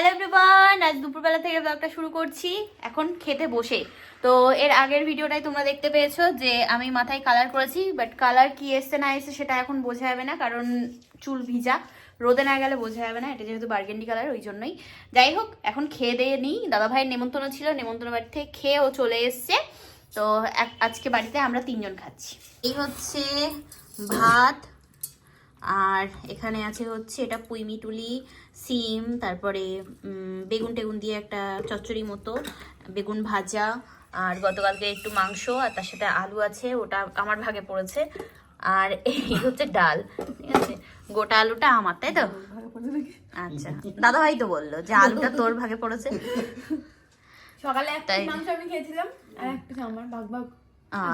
Hello everyone আজ দুপুরবেলা থেকে ব্লগটা শুরু করছি, এখন খেতে বসে। তো এর আগের ভিডিওটাই তোমরা দেখতে পেয়েছ যে আমি মাথায় কালার করেছি বাট কালার কি এসছে না এসছে সেটা এখন বোঝা যাবে না, কারণ চুল ভিজা। রোদে না গেলে বোঝা যাবে না, এটা যেহেতু বার্গেন্ডি কালার ওই জন্যই। যাই হোক, এখন খেয়ে দিয়ে নিই। দাদা ভাইয়ের নেমন্তন্ন ছিল, নেমন্তন্ন বাড়ি থেকে খেয়ে ও চলে এসছে। তো আজকে বাড়িতে আমরা তিনজন খাচ্ছি। এই হচ্ছে ভাত আর এখানে আছে হচ্ছে এটা পুইমিটুলি সিম তারপরে বেগুন টেগুন দিয়ে একটা চচ্চড়ি মতো বেগুন ভাজা আর গতকালকে একটু মাংস আর তার সাথে আলু আছে ওটা আমার ভাগে পড়েছে আর এই হচ্ছে ডাল ঠিক আছে? গোটা আলুটা আমার তাই তো? আচ্ছা দাদা ভাই তো বলল যে আলুটা তোর ভাগে পড়েছে। সকালে একটা মাংস আমি খেয়েছিলাম আর একটা আমার ভাগ ভাগ।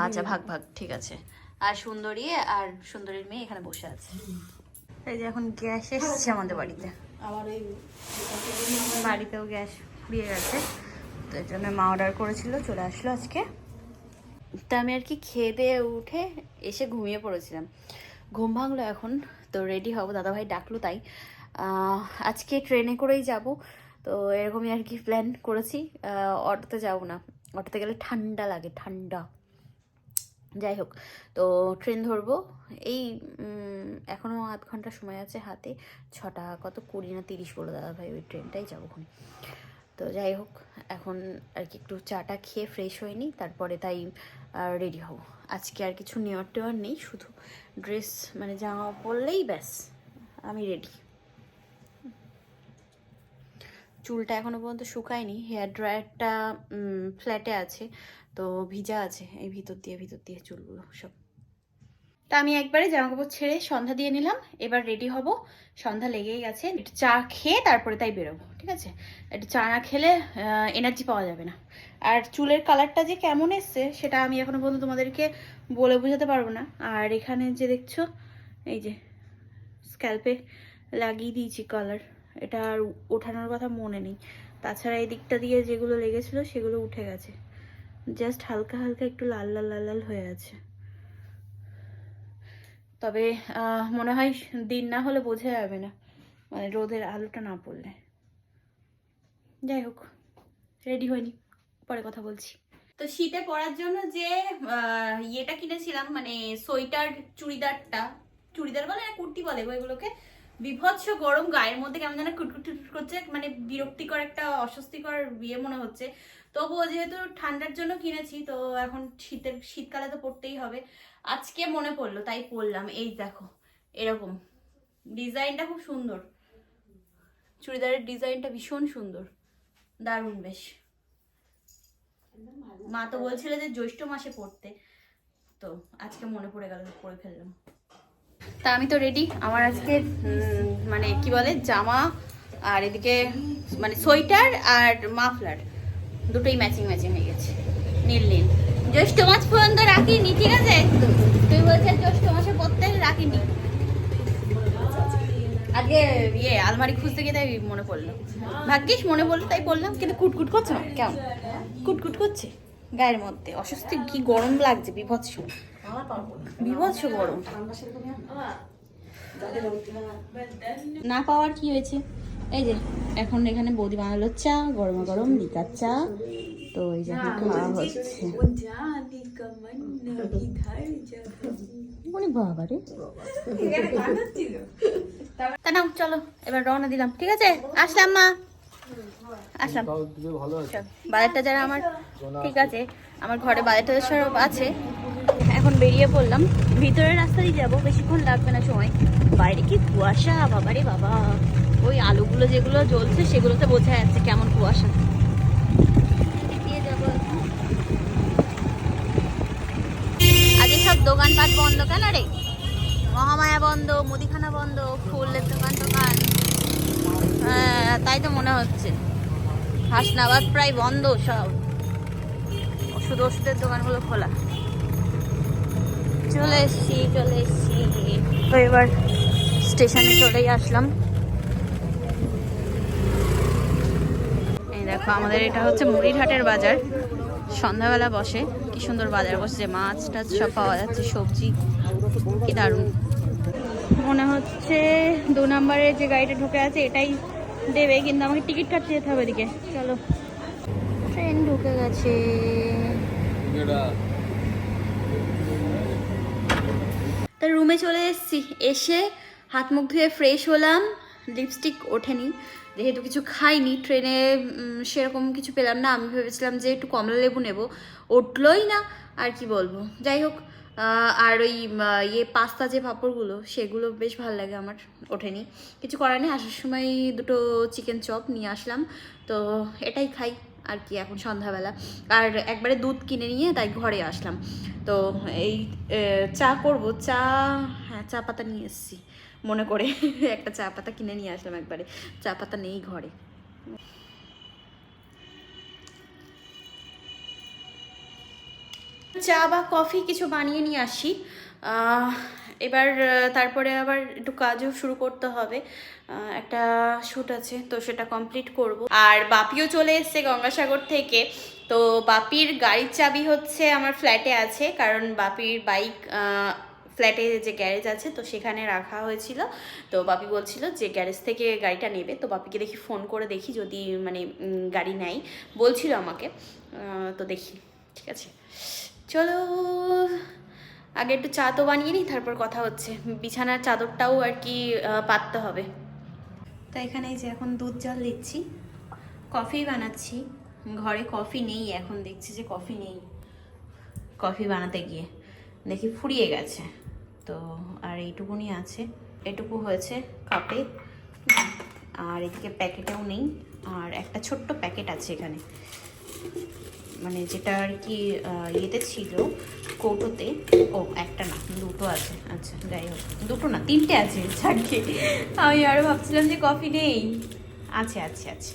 আচ্ছা ভাগ ভাগ ঠিক আছে। আর সুন্দরী আর সুন্দরীর মেয়ে এখানে বসে আছে। এই যে এখন গ্যাস এসছে আমাদের বাড়িতে। আবার এই বাড়িতেও গ্যাস ফুরিয়ে গেছে। তো এর জন্য মা অর্ডার করেছিল চলে আসলো আজকে। তা আমি আর কি খেয়ে দিয়ে উঠে এসে ঘুমিয়ে পড়েছিলাম। ঘুম ভাঙলো এখন তো রেডি হব। দাদাভাই ডাকলো তাই। আজকে ট্রেনে করেই যাব। তো এরকমই আর কি প্ল্যান করেছি। অটোতে যাব না। অটোতে গেলে ঠান্ডা লাগে ঠান্ডা। যাই হোক তো ট্রেন ধরবো। এই উম, এখনও আধ ঘণ্টা সময় আছে হাতে ছটা কত কুড়ি না তিরিশ বলে দাদা ভাই ওই ট্রেনটাই যাব ওখানে তো যাই হোক এখন আর কি একটু চাটা খেয়ে ফ্রেশ হয়ে নিই তারপরে তাই রেডি হব। আজকে আর কিছু নেওয়ার টেওয়ার নেই শুধু ড্রেস মানে জামা পরলেই ব্যাস আমি রেডি চুলটা এখনও পর্যন্ত শুকায়নি হেয়ার ড্রায়ারটা ফ্ল্যাটে আছে। তো ভিজা আছে, এই ভিতর দিয়ে ভিতর দিয়ে চুলগুলো সব। তা আমি একবারে জামা কাপড় ছেড়ে সন্ধ্যা দিয়ে নিলাম, এবার রেডি হব। সন্ধ্যা লেগেই গেছে, একটু চা খেয়ে তারপরে তাই বেরোবো, ঠিক আছে? একটু চা না খেলে এনার্জি পাওয়া যাবে না। আর চুলের কালারটা যে কেমন এসছে, সেটা আমি এখনও পর্যন্ত তোমাদেরকে বলে বোঝাতে পারব না। আর এখানে যে দেখছ, এই যে স্ক্যাল্পে লাগিয়ে দিয়েছি কালার এটা আর ওঠানোর কথা মনে নেই। তাছাড়া এই দিকটা দিয়ে যেগুলো লেগেছিল, সেগুলো উঠে গেছে। জাস্ট হালকা হালকা একটু লাল লাল লাল লাল হয়ে আছে। তবে মনে হয় দিন না হলে বোঝা যাবে না। মানে রোদের আলোটা না পড়লে। যাই হোক রেডি হয়নি। পরে কথা বলছি। তো শীতে পরার জন্য যে ইয়েটা কিনেছিলাম মানে সোয়েটার চুড়িদারটা, চুড়িদার বলে কুর্তি বলে গো এগুলোকে বিভৎস গরম, গায়ের মধ্যে কেমন যেন কুটকুট করছে মানে বিরক্তিকর একটা, অস্বস্তিকর বিয়ে মনে হচ্ছে। তবুও যেহেতু ঠান্ডার জন্য কিনেছি, তো এখন শীতের, শীতকালে তো পরতেই হবে। আজকে মনে পড়ল, তাই পরলাম। এই দেখো, এরকম। ডিজাইনটা খুব সুন্দর। চুড়িদারের ডিজাইনটা ভীষণ সুন্দর। দারুণ বেশ। মা তো বলছিল যে জ্যৈষ্ঠ মাসে পড়তে তো আজকে মনে পড়ে গেল, পরে ফেললাম। তা আমি তো রেডি আমার আজকে মানে কি বলে, জামা আর এদিকে মানে সোয়েটার আর মাফলার। দুটোই ম্যাচিং ম্যাচিং হয়ে গেছে। নীল নীল। জ্যৈষ্ঠ মাস পর্যন্ত রাখিনি, ঠিক আছে? তুই বলছিস জ্যৈষ্ঠ মাসে পড়তে রাখিনি। আজকে ইয়ে আলমারি খুঁজতে গিয়ে তাই মনে পড়ল। ভাগ্যিস মনে পড়ল, তাই বললাম, কিন্তু কুটকুট করছে? কেমন? কুটকুট করছে। গায়ের মধ্যে। অস্বস্তি কি গরম লাগছে, বিভৎস। বিভৎস গরম। না পাওয়ার কি হয়েছে? এই যে এখন এখানে বৌদি বানালো চা গরমা গরম লিকার চা। তো এই যে খাওয়া হচ্ছে। বাবা রে। তা চলো এবার রওনা দিলাম ঠিক আছে? আসলাম মা। আসলাম। বাজারটা যারা আমার ঠিক আছে আমার ঘরে বাজারটা সব আছে। এখন বেরিয়ে পড়লাম। ভিতরের রাস্তা দিয়ে যাব, বেশিক্ষণ লাগবে না সময়। বাইরে কি কুয়াশা, বাবারে বাবা। ওই আলুগুলো যেগুলো জ্বলছে, সেগুলোতে বোঝা যাচ্ছে কেমন কুয়াশা। আজকে সব দোকানপাট বন্ধ কেন রে? মহামায়া বন্ধ, মুদিখানা বন্ধ, ফুলের দোকান দোকান। হ্যাঁ তাই তো মনে হচ্ছে। হাসনাবাদ প্রায় বন্ধ সব। ওষুধ ওষুধের দোকানগুলো খোলা। চলে এসছি চলে এসছি। তো এবার স্টেশনে চলেই আসলাম। এই দেখো, আমাদের এটা হচ্ছে মুড়িরহাটের বাজার। সন্ধ্যাবেলা বসে, কি সুন্দর বাজার বসছে মাছ টাছ সব পাওয়া যাচ্ছে, সবজি, কি দারুণ। মনে হচ্ছে দু নম্বরের যে গাড়িটা ঢুকে আছে, এটাই দেবে, কিন্তু আমাকে টিকিট কাটতে যেতে হবে এদিকে। চলো। ট্রেন ঢুকে গেছে। তা রুমে চলে এসেছি। এসে হাত মুখ ধুয়ে ফ্রেশ হলাম। লিপস্টিক ওঠেনি। যেহেতু কিছু খাইনি ট্রেনে সেরকম কিছু পেলাম না। আমি ভেবেছিলাম যে একটু কমলা লেবু নেব। উঠলোই না, আর কি বলব। যাই হোক আর ওই ইয়ে পাস্তা যে পাঁপড়গুলো, সেগুলো বেশ ভালো লাগে আমার, ওঠেনি। কিছু করার নেই। আসার সময় দুটো চিকেন চপ নিয়ে আসলাম। তো এটাই খাই। আর কি এখন সন্ধ্যাবেলা। আর একবারে দুধ কিনে নিয়ে তাই ঘরে আসলাম। তো এই চা করব। চা হ্যাঁ চা পাতা নিয়ে এসেছি। মনে করে একটা চা পাতা কিনে নিয়ে আসলাম একবারে। চা পাতা নেই ঘরে। চা বা কফি কিছু বানিয়ে নিয়ে আসি। এবার তারপরে আবার একটু কাজও শুরু করতে হবে। একটা শ্যুট আছে, তো সেটা কমপ্লিট করব। আর বাপিও চলে এসছে গঙ্গাসাগর থেকে। তো বাপির গাড়ির চাবি হচ্ছে আমার ফ্ল্যাটে আছে, কারণ বাপির বাইক ফ্ল্যাটে যে গ্যারেজ আছে, তো সেখানে রাখা হয়েছিল। তো বাপি বলছিল যে গ্যারেজ থেকে গাড়িটা নেবে। তো বাপিকে দেখি ফোন করে দেখি, যদি মানে গাড়ি নেয় বলছিল আমাকে। তো দেখি, ঠিক আছে। চলো। আগে একটু চা তো বানিয়ে নিই, তারপর কথা হচ্ছে। বিছানার চাদরটাও আর কি পাততে হবে। তো এখানে যে এখন দুধ জল দিচ্ছি, কফি বানাচ্ছি। ঘরে কফি নেই, এখন দেখছি যে কফি নেই। কফি বানাতে গিয়ে। দেখি ফুরিয়ে গেছে। তো আর এইটুকুনি আছে। এটুকু হয়েছে কাপে। আর এদিকে প্যাকেটেও নেই। আর একটা ছোট্ট প্যাকেট আছে এখানে। মানে যেটা আর কি ইয়েতে ছিল, কৌটোতে। ও, একটা না, দুটো আছে। আচ্ছা যাই হোক। দুটো না, তিনটে আছে, যাকে। আমি আরও ভাবছিলাম যে কফি নেই। আছে আছে আছে।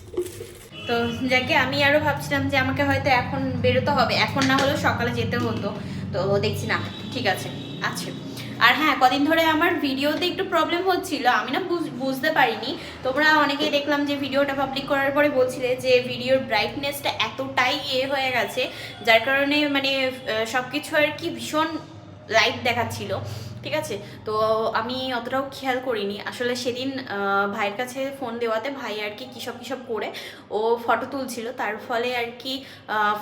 তো যাকে আমি আরও ভাবছিলাম যে আমাকে হয়তো এখন বেরোতে হবে। এখন না হলেও সকালে যেতে হতো। তো দেখছি না, ঠিক আছে। আছে। আর হ্যাঁ কদিন ধরে আমার ভিডিওতে একটু প্রবলেম হচ্ছিল, আমি না বুঝ- বুঝতে পারিনি। তোমরা অনেকেই দেখলাম যে ভিডিওটা পাবলিক করার পরে বলছিলে যে ভিডিওর ব্রাইটনেসটা এতটাই ইয়ে হয়ে গেছে, যার কারণে মানে সব কিছু আর কি ভীষণ লাইট দেখাচ্ছিল। ঠিক আছে? তো আমি অতটাও খেয়াল করিনি। আসলে সেদিন ভাইয়ের কাছে ফোন দেওয়াতে ভাই আর কি কিসব কিসব করে, ও ফটো তুলছিল। তার ফলে আর কি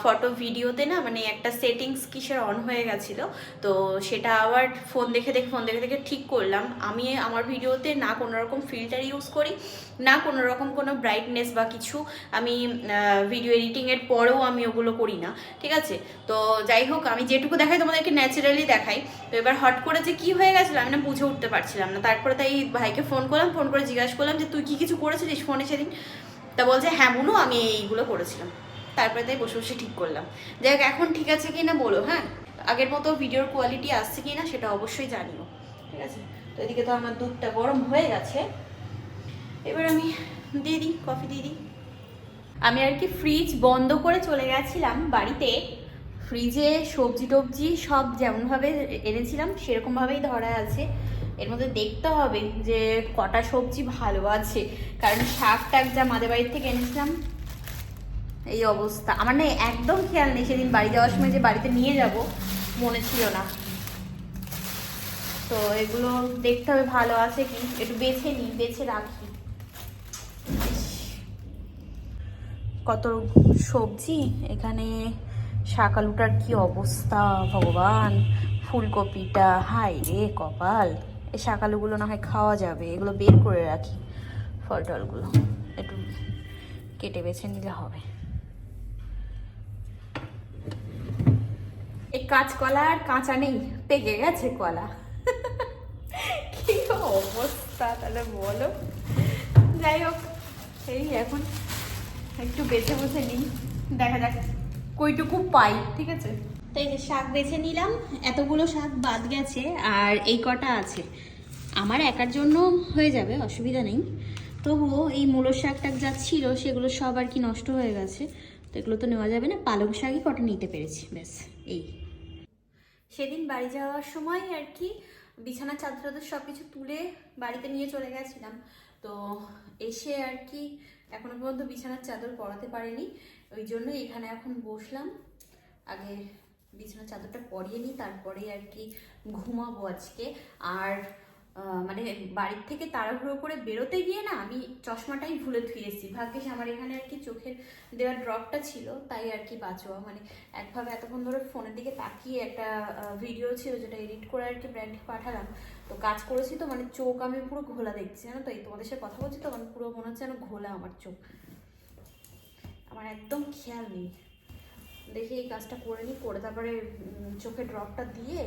ফটো ভিডিওতে না মানে একটা সেটিংস কিসের অন হয়ে গেছিল। তো সেটা আবার ফোন দেখে দেখে ফোন দেখে দেখে ঠিক করলাম। আমি আমার ভিডিওতে না কোনোরকম ফিল্টার ইউজ করি। না কোনো রকম কোনো ব্রাইটনেস বা কিছু আমি ভিডিও এডিটিংয়ের পরেও আমি ওগুলো করি না, ঠিক আছে? তো যাই হোক, আমি যেটুকু দেখাই তোমাদেরকে ন্যাচারালি দেখাই। তো এবার হট করে যে কী হয়ে গেছিল আমি না বুঝে উঠতে পারছিলাম না। তারপরে তাই ভাইকে ফোন করলাম ফোন করে জিজ্ঞাসা করলাম যে, তুই কি কিছু করেছিলিস ফোনে সেদিন? তা বলছে হ্যাঁ বুনু আমি এইগুলো করেছিলাম। তারপরে তাই বসে বসে ঠিক করলাম। যাই হোক, এখন ঠিক আছে কি না বলো হ্যাঁ? আগের মতো ভিডিওর কোয়ালিটি আসছে কি না সেটা অবশ্যই জানিও, ঠিক আছে? তো এদিকে তো আমার দুধটা গরম হয়ে গেছে। এবার আমি দিয়ে দিই কফি দিয়ে দিই আমি আর কি ফ্রিজ বন্ধ করে চলে গেছিলাম বাড়িতে। ফ্রিজে সবজি টবজি সব যেমনভাবে এনেছিলাম, সেরকমভাবেই ধরা আছে। এর মধ্যে দেখতে হবে যে কটা সবজি ভালো আছে। কারণ শাক টাক যা মাদের বাড়ির থেকে এনেছিলাম, এই অবস্থা। আমার না একদম খেয়াল নেই সেদিন বাড়ি যাওয়ার সময় যে বাড়িতে নিয়ে যাব, মনে ছিল না। তো এগুলো দেখতে হবে ভালো আছে কি, একটু বেছে নিই, বেছে রাখি। কত সবজি? এখানে শাক আলুটার কি অবস্থা? ভগবান, ফুলকপিটা হাই রে কপাল। এই শাক আলুগুলো না হয় খাওয়া যাবে। এগুলো বের করে রাখি ফল টলগুলো একটু কেটে বেছে নিলে হবে। এই কাঁচকলা আর কাঁচা নেই। পেকে গেছে কলা। কি অবস্থা তাহলে বলো। যাই হোক, এই এখন একটু বেছে বসে নিই। দেখা যাক কইটুকু পাই ঠিক আছে? তো এই যে শাক বেছে নিলাম এতগুলো শাক বাদ গেছে আর এই কটা আছে। আমার একার জন্য হয়ে যাবে অসুবিধা নেই। তবুও এই মূলো শাক টাক যা ছিল সেগুলো সব আর কি নষ্ট হয়ে গেছে। তো এগুলো তো নেওয়া যাবে না পালং শাকই কটা নিতে পেরেছি ব্যাস এই। সেদিন বাড়ি যাওয়ার সময় আর কি বিছানা চাদর সব কিছু তুলে বাড়িতে নিয়ে চলে গেছিলাম। তো এসে আর কি এখনও পর্যন্ত বিছানার চাদর পরাতে পারিনি। ওই জন্য এখানে এখন বসলাম। আগে বিছানার চাদরটা পরিয়ে নিই তারপরে আর কি ঘুমাবো আজকে। আর মানে বাড়ির থেকে তাড়াহুড়ো করে বেরোতে গিয়ে না আমি চশমাটাই ভুলে ধুয়ে এসেছি আমার এখানে আর কি চোখের দেওয়ার ড্রপটা ছিল, তাই আর কি বাঁচোয়া। মানে একভাবে এতক্ষণ ধরে ফোনের দিকে তাকিয়ে একটা ভিডিও ছিল যেটা এডিট করে আর কি ব্র্যান্ডকে পাঠালাম। তো কাজ করেছি তো মানে চোখ আমি পুরো ঘোলা দেখছি, জানো তো? এই তোমাদের সাথে কথা বলছি তো মানে পুরো মনে হচ্ছে যেন ঘোলা আমার চোখ। আমার একদম খেয়াল নেই। দেখি এই কাজটা করে নিই, করে তারপরে চোখে ড্রপটা দিয়ে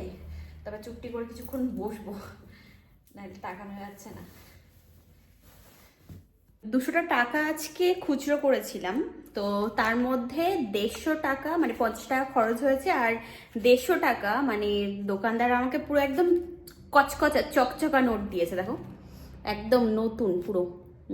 তারপর চুপটি করে কিছুক্ষণ বসবো। যাচ্ছে না। দুশোটা টাকা আজকে খুচরো করেছিলাম, তো তার মধ্যে দেড়শো টাকা মানে পঞ্চাশ টাকা খরচ হয়েছে, আর দেড়শো টাকা মানে দোকানদার আমাকে পুরো একদম কচকচা, চকচকা নোট দিয়েছে, দেখো। একদম নতুন পুরো।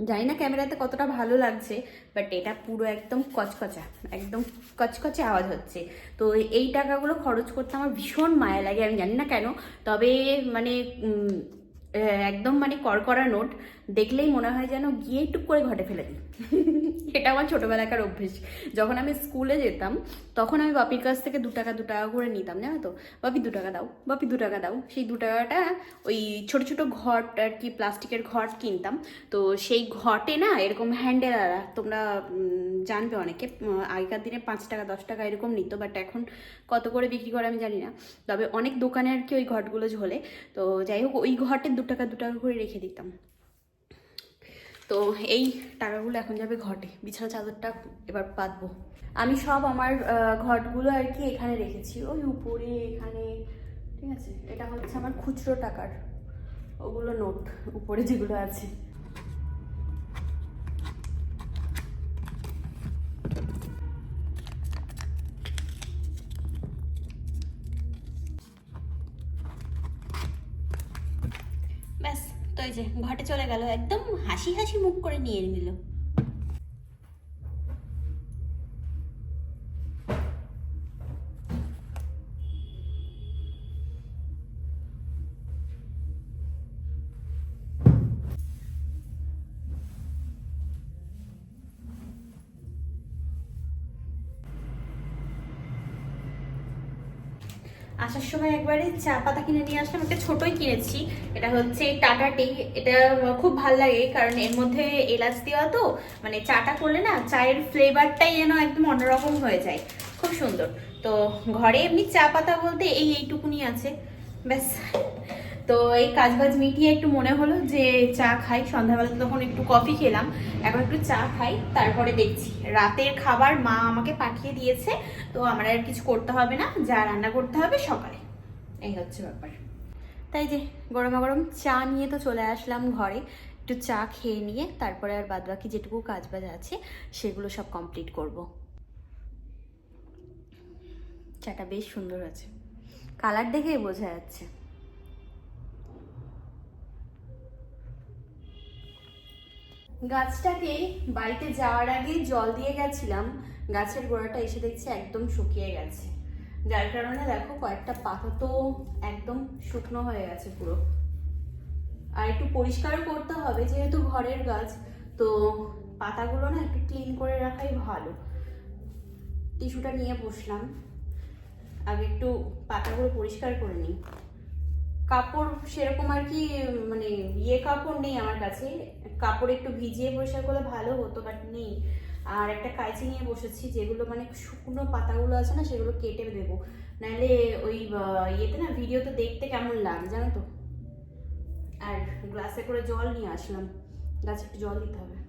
জানি না ক্যামেরাতে কতটা ভালো লাগছে বাট এটা পুরো একদম কচকচা, একদম কচকচে আওয়াজ হচ্ছে। তো এই টাকাগুলো খরচ করতে আমার ভীষণ মায়া লাগে, আমি জানি না কেন, তবে মানে একদম মানে কড়কড়া নোট দেখলেই মনে হয় যেন গিয়ে টুক করে ঘটে ফেলে দিই এটা আমার ছোটোবেলাকার অভ্যেস। যখন আমি স্কুলে যেতাম, তখন আমি বাপির কাছ থেকে দু টাকা দু টাকা করে নিতাম, জানো তো? বাপি, দু টাকা দাও, বাপি, দু টাকা দাও। সেই দু টাকাটা ওই ছোট ছোট ঘট আর কি, প্লাস্টিকের ঘট কিনতাম। তো সেই ঘটে না এরকম হ্যান্ডেল আলা তোমরা জানবে অনেকে আগেকার দিনে পাঁচ টাকা, দশ টাকা এরকম নিত বাট এখন কত করে বিক্রি করে আমি জানি না। তবে অনেক দোকানে আর কি ওই ঘটগুলো ঝোলে। তো যাই হোক, ওই ঘটে দু টাকা দু টাকা করে রেখে দিতাম। তো এই টাকাগুলো এখন যাবে ঘটে। বিছানা চাদরটা এবার পাতবো আমি সব আমার ঘটগুলো আর কি এখানে রেখেছি। ওই উপরে, এখানে, ঠিক আছে? এটা হচ্ছে আমার খুচরো টাকার ওগুলো নোট, উপরে যেগুলো আছে। তো যে ঘটে চলে গেল একদম হাসি হাসি মুখ করে নিয়ে নিল। আসার সময় একবারে চা পাতা কিনে নিয়ে আসলাম। একটা ছোটই কিনেছি। এটা হচ্ছে টাটা টি। এটা খুব ভালো লাগে, কারণ এর মধ্যে এলাচ দেওয়া তো মানে চাটা করলে না চায়ের ফ্লেভারটাই যেন একদম অন্যরকম হয়ে যায়। খুব সুন্দর। তো ঘরে এমনি চা পাতা বলতে এই এইটুকুনি আছে। ব্যাস। তো এই কাজ বাজ মিটিয়ে একটু মনে হলো যে চা খাই। সন্ধ্যাবেলা তখন একটু কফি খেলাম। এখন একটু চা খাই, তারপরে দেখছি। রাতের খাবার মা আমাকে পাঠিয়ে দিয়েছে, তো আমার আর কিছু করতে হবে না। যা রান্না করতে হবে সকালে। এই হচ্ছে ব্যাপার। তাই যে, গরমা গরম চা নিয়ে তো চলে আসলাম ঘরে। একটু চা খেয়ে নিয়ে, তারপরে আর বাদবাকি যেটুকু কাজ বাজ আছে, সেগুলো সব কমপ্লিট করব। চাটা বেশ সুন্দর আছে। কালার দেখেই বোঝা যাচ্ছে। গাছটাকে বাড়িতে যাওয়ার আগে জল দিয়ে গেছিলাম। গাছের গোড়াটা এসে দেখছি একদম শুকিয়ে গেছে। যার কারণে দেখো কয়েকটা পাতা তো একদম শুকনো হয়ে গেছে পুরো। আর একটু পরিষ্কারও করতে হবে, যেহেতু ঘরের গাছ, তো পাতাগুলো না একটু ক্লিন করে রাখাই ভালো। টিস্যুটা নিয়ে বসলাম। আগে একটু পাতাগুলো পরিষ্কার করে নিই। কাপড় সেরকম আর কি মানে ইয়ে কাপড় নেই আমার কাছে। কাপড় একটু ভিজিয়ে পরিষ্কার করলে ভালো হতো বাট নেই। আর একটা কাঁচি নিয়ে বসেছি, যেগুলো মানে শুকনো পাতাগুলো আছে না, সেগুলো কেটে দেবো। নাহলে ওই ইয়েতে না, ভিডিওতে দেখতে কেমন লাগে, জানো তো? আর গ্লাসে করে জল নিয়ে আসলাম। গাছে একটু জল দিতে হবে।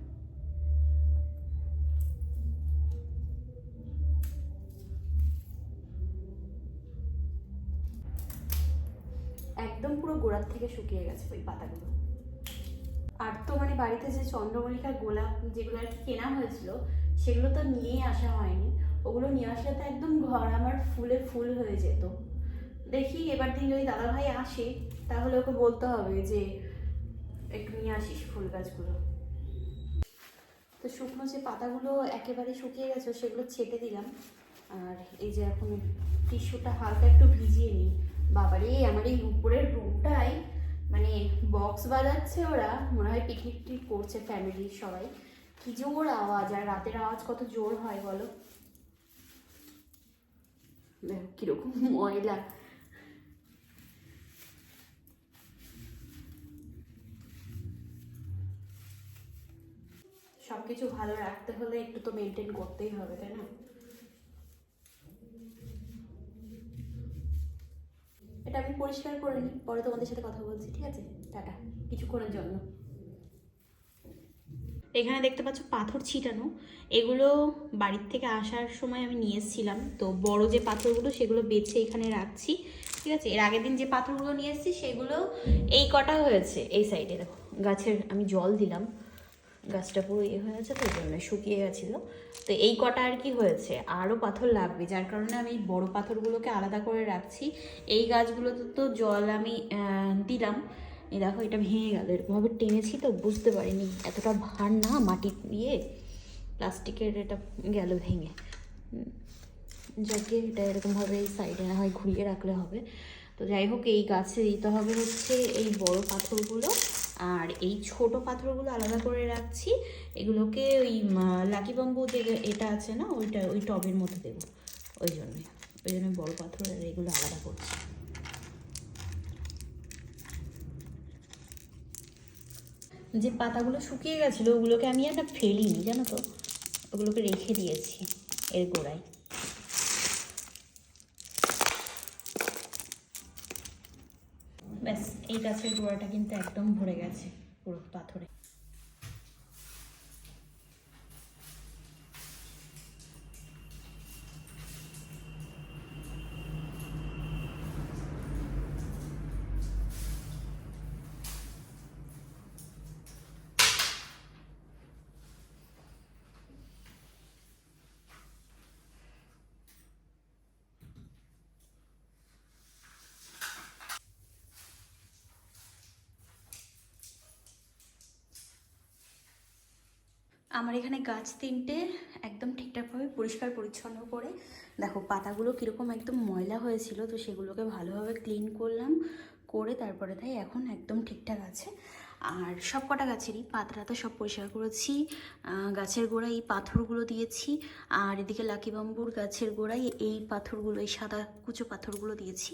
গোড়ার থেকে শুকিয়ে গেছে ওই পাতাগুলো। আর তো মানে বাড়িতে যে চন্দ্রমল্লিকা গোলাপ যেগুলো আর কেনা হয়েছিল, সেগুলো তো নিয়েই আসা হয়নি। ওগুলো নিয়ে আসলে তো একদম ঘর আমার ফুলে ফুল হয়ে যেত। দেখি এবার দিন যদি দাদা ভাই আসে, তাহলে ওকে বলতে হবে যে, একটু নিয়ে আসিস ফুল গাছগুলো। তো শুকনো যে পাতাগুলো একেবারে শুকিয়ে গেছে, সেগুলো ছেটে দিলাম। আর এই যে এখন টিস্যুটা হালকা একটু ভিজিয়ে নিই। বাবারে আমার এই উপরের রুমটাই মানে বক্স বাজাচ্ছে ওরা। মনে হয় পিকনিক টিক করছে ফ্যামিলির সবাই। কি জোর আওয়াজ, আর রাতের আওয়াজ কত জোর হয় বলো? দেখো, কীরকম ময়লা। সব কিছু ভালো রাখতে হলে একটু তো মেনটেন করতেই হবে, তাই না? এটা আমি পরিষ্কার করে নিই, পরে তোমাদের সাথে কথা বলছি, ঠিক আছে? টাটা। কিছুক্ষণের জন্য। এখানে দেখতে পাচ্ছ পাথর ছিটানো। এগুলো বাড়ির থেকে আসার সময় আমি নিয়ে এসেছিলাম। তো বড় যে পাথরগুলো, সেগুলো বেছে এখানে রাখছি, ঠিক আছে? এর আগের দিন যে পাথরগুলো নিয়ে এসেছি, সেগুলো এই কটা হয়েছে, এই সাইডে দেখো, গাছের আমি জল দিলাম। গাছটা পুরো ইয়ে হয়ে আছে তো ওই জন্য শুকিয়ে গেছিল। তো এই কটা আর কি হয়েছে? আরও পাথর লাগবে, যার কারণে আমি বড় পাথরগুলোকে আলাদা করে রাখছি। এই গাছগুলোতে তো জল আমি দিলাম। এই দেখো, এটা ভেঙে গেল। এরকমভাবে টেনেছি তো, বুঝতে পারিনি এতটা ভার না মাটি দিয়ে প্লাস্টিকের এটা গেল ভেঙে। যাকে এটা এরকমভাবে এই সাইডে না হয় ঘুরিয়ে রাখলে হবে। তো যাই হোক, এই গাছে দিতে হবে হচ্ছে এই বড় পাথরগুলো। আর এই ছোট পাথরগুলো আলাদা করে রাখছি। এগুলোকে ওই লাকি বাম্বু যে এটা আছে না, ওইটা, ওই টবের মধ্যে দেবো। ওই জন্যই ওই জন্য বড় পাথর আর এগুলো আলাদা করছি। যে পাতাগুলো শুকিয়ে গেছিল, ওগুলোকে আমি আর ফেলিনি, জানো তো? ওগুলোকে রেখে দিয়েছি এর গোড়ায় ব্যাস এই গাছের গোড়াটা কিন্তু একদম ভরে গেছে পুরো পাথরে। আমার এখানে গাছ তিনটে একদম ঠিকঠাকভাবে পরিষ্কার পরিচ্ছন্ন করে। দেখো, পাতাগুলো কীরকম একদম ময়লা হয়েছিল, তো সেগুলোকে ভালোভাবে ক্লিন করলাম, করে তারপরে তাই এখন একদম ঠিকঠাক আছে। আর সব কটা গাছেরই পাতরা তো সব পরিষ্কার করেছি। গাছের গোড়ায় এই পাথরগুলো দিয়েছি, আর এদিকে লাকি বাম্বুর গাছের গোড়ায় এই পাথরগুলো, এই সাদা কুচো পাথরগুলো দিয়েছি।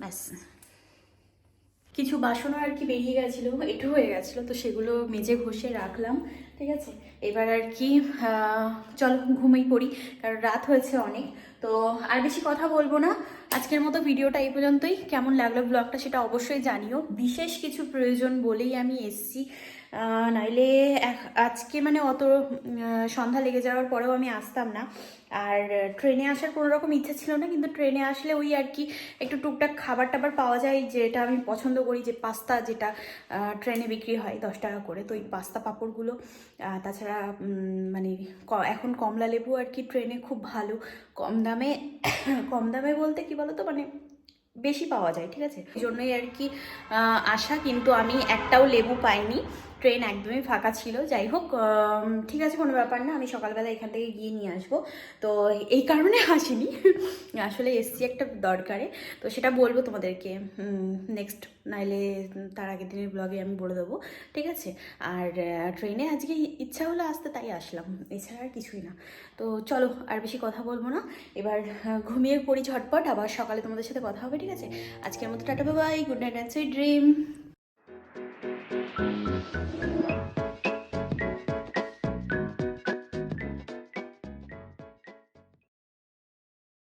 ব্যাস। কিছু বাসনও আর কি বেরিয়ে গেছিল একটু হয়ে গেছিল, তো সেগুলো মেজে ঘষে রাখলাম, ঠিক আছে? এবার আর কি চল ঘুমেই পড়ি, কারণ রাত হয়েছে অনেক, তো আর বেশি কথা বলব না। আজকের মতো ভিডিওটা এই পর্যন্তই। কেমন লাগল ব্লগটা সেটা অবশ্যই জানিও। বিশেষ কিছু প্রয়োজন বলেই আমি এসছি। নাইলে আজকে মানে অত সন্ধ্যা লেগে যাওয়ার পরেও আমি আসতাম না। আর ট্রেনে আসার কোনো রকম ইচ্ছা ছিল না, কিন্তু ট্রেনে আসলে ওই আর কি একটু টুকটাক খাবার টাবার পাওয়া যায়, যেটা আমি পছন্দ করি, যে পাস্তা যেটা ট্রেনে বিক্রি হয় দশ টাকা করে। তো ওই পাস্তা পাঁপড়গুলো তাছাড়া মানে এখন কমলা লেবু আর কি ট্রেনে খুব ভালো। কম দামে কম দামে বলতে কি বলতো মানে বেশি পাওয়া যায়, ঠিক আছে? এই জন্যই আর কি আসা, কিন্তু আমি একটাও লেবু পাইনি। ট্রেন একদমই ফাঁকা ছিল। যাই হোক ঠিক আছে, কোনো ব্যাপার না, আমি সকালবেলা এখান থেকে গিয়ে নিয়ে আসব। তো এই কারণে আসিনি। আসলে এসছি একটা দরকারে। তো সেটা বলব তোমাদেরকে। নেক্সট নাইলে তার আগের দিনের ব্লগে আমি বলে দেবো। ঠিক আছে? আর ট্রেনে আজকে ইচ্ছা হলো আসতে, তাই আসলাম। এছাড়া আর কিছুই না। তো চলো, আর বেশি কথা বলব না। এবার ঘুমিয়ে পড়ি ঝটপট। আবার সকালে তোমাদের সাথে কথা হবে, ঠিক আছে? আজকের মতো tata Babai good night and sweet dream